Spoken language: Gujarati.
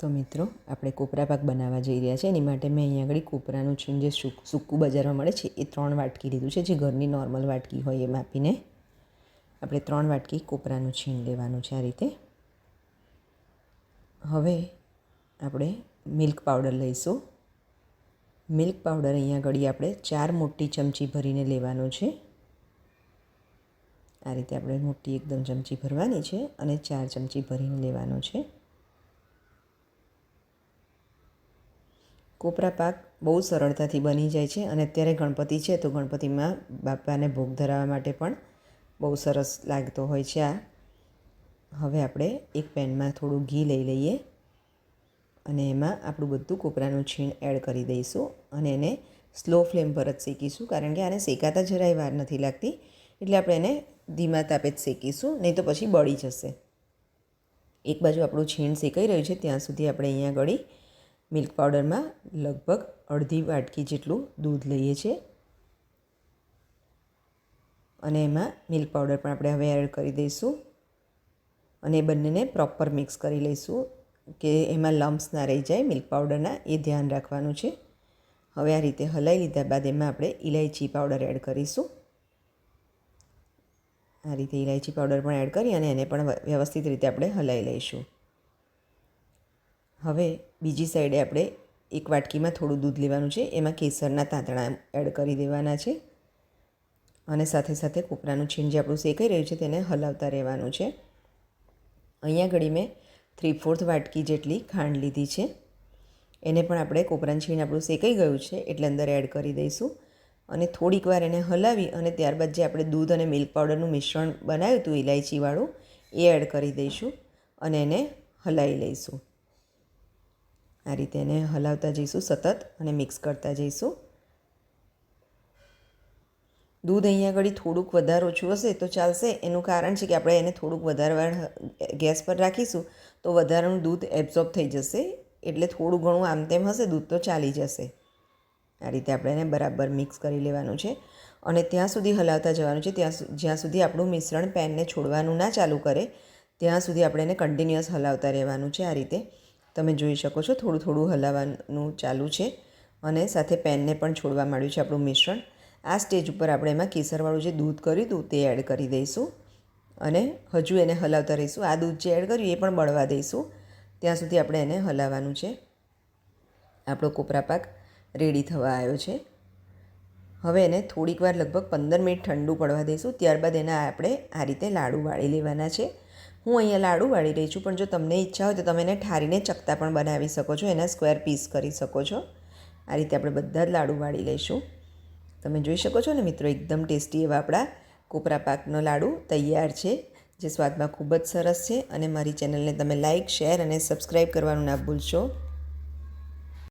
તો મિત્રો, આપણે કોપરા પાક બનાવવા જઈ રહ્યા છે એની માટે મેં અહીંયા આગળ કોપરાનું છે જે સૂક- બજારમાં મળે છે, એ ત્રણ વાટકી લીધું છે, જે ઘરની નોર્મલ વાટકી હોય એ માપીને આપણે ત્રણ વાટકી કોપરાનું છીણ લેવાનું છે આ રીતે. હવે આપણે મિલ્ક પાવડર લઈશું. મિલ્ક પાવડર અહીંયા આગળ આપણે ચાર મોટી ચમચી ભરીને લેવાનું છે. આ રીતે આપણે મોટી એકદમ ચમચી ભરવાની છે અને ચાર ચમચી ભરીને લેવાનો છે. કોપરા પાક બહુ સરળતાથી બની જાય છે અને અત્યારે ગણપતિ છે તો ગણપતિમાં બાપાને ભોગ ધરાવવા માટે પણ બહુ સરસ લાગતો હોય છે આ. હવે આપણે એક પેનમાં થોડું ઘી લઈ લઈએ અને એમાં આપણું બધું કોપરાનું છીણ એડ કરી દઈશું અને એને સ્લો ફ્લેમ પર જ શેકીશું કારણ કે આને શેકાતા જરાય વાર નથી લાગતી. એટલે આપણે એને ધીમા તાપે જ શેકીશું, નહીં તો પછી બળી જશે. એક બાજુ આપણું છીણ શેકાઈ રહ્યું છે, ત્યાં સુધી આપણે અહીંયા ગળી મિલ્ક પાવડરમાં લગભગ અડધી વાટકી જેટલું દૂધ લઈએ છીએ. અને એમાં મિલ્ક પાવડર પણ આપણે હવે એડ કરી દઈશું. અને એ બંનેને પ્રોપર મિક્સ કરી લઈશું કે એમાં લમ્સ ના રહી જાય મિલ્ક પાવડરના, એ ધ્યાન રાખવાનું છે. હવે આ રીતે હલાવી લીધા બાદ એમાં આપણે ઇલાયચી પાવડર એડ કરીશું. આ રીતે ઇલાયચી પાવડર પણ એડ કરી અને એને પણ વ્યવસ્થિત રીતે આપણે હલાવી લઈશું. હવે બીજી સાઈડે આપણે એક વાટકીમાં થોડું દૂધ લેવાનું છે. એમાં કેસરના તાંતણા એડ કરી દેવાના છે. અને સાથે સાથે કોપરાનું છીણ જે આપણું શેકાઈ રહ્યું છે તેને હલાવતા રહેવાનું છે. અહીંયા ઘડી મેં થ્રી ફોર્થ વાટકી જેટલી ખાંડ લીધી છે. એને પણ આપણે કોપરાનું છીણ આપણું શેકાઈ ગયું છે એટલે અંદર એડ કરી દઈશું. અને થોડીક વાર એને હલાવી અને ત્યારબાદ જે આપણે દૂધ અને મિલ્ક પાવડરનું મિશ્રણ બનાવ્યું હતું ઇલાયચીવાળું એ એડ કરી દઈશું અને એને હલાવી લઈશું. આ રીતે એને હલાવતા જઈશું સતત અને મિક્સ કરતા જઈશું. દૂધ અહીંયા આગળ થોડુંક વધારે ઓછું હશે તો ચાલશે. એનું કારણ છે કે આપણે એને થોડુંક વધારે ગેસ પર રાખીશું તો વધારાનું દૂધ એબ્ઝોર્બ થઈ જશે. એટલે થોડું ઘણું આમ તેમ હશે, દૂધ તો ચાલી જશે. આ રીતે આપણે એને બરાબર મિક્સ કરી લેવાનું છે. અને ત્યાં સુધી હલાવતા જવાનું છે. ત્યાં જ્યાં સુધી આપણું મિશ્રણ પેનને છોડવાનું ના ચાલુ કરે, ત્યાં સુધી આપણે એને કન્ટિન્યુઅસ હલાવતા રહેવાનું છે આ રીતે. તમે જોઈ શકો છો થોડું થોડું હલાવવાનું ચાલુ છે અને સાથે પેનને પણ છોડવા માંડ્યું છે આપણું મિશ્રણ. આ સ્ટેજ ઉપર આપણે એમાં કેસરવાળું જે દૂધ કર્યું હતું તે એડ કરી દઈશું અને હજુ એને હલાવતા રહીશું. આ દૂધ જે એડ કર્યું એ પણ બળવા દઈશું. ત્યાં સુધી આપણે એને હલાવવાનું છે. આપણો કોપરા પાક રેડી થવા આવ્યો છે. હવે એને થોડીક વાર લગભગ પંદર મિનિટ ઠંડુ પડવા દઈશું. ત્યારબાદ એના આપણે આ રીતે લાડુ વાળી લેવાના છે. હું અહીંયા લાડુ વાળી રહી છું, પણ જો તમને ઈચ્છા હોય તો તમે એને ઠારીને ચકતા પણ બનાવી શકો છો, એના સ્ક્વેર પીસ કરી શકો છો. આ રીતે આપણે બધા જ લાડુ વાળી લઈશું. તમે જોઈ શકો છો ને મિત્રો, એકદમ ટેસ્ટી એવા આપણા કોપરા પાકનો લાડુ તૈયાર છે, જે સ્વાદમાં ખૂબ જ સરસ છે. અને મારી ચેનલને તમે લાઇક શેર અને સબસ્ક્રાઈબ કરવાનું ના ભૂલશો.